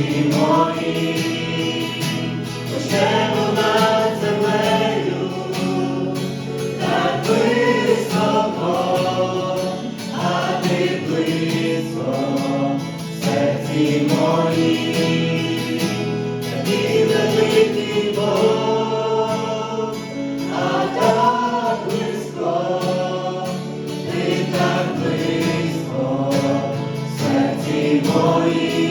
Друзі мої, ще землею, так високо, а ти близько, серці мої, такі великий Бог, а так близько, ти так близько, серці мої.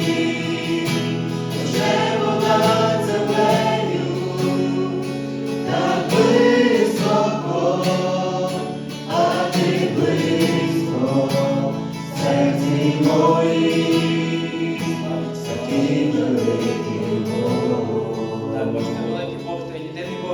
Deus.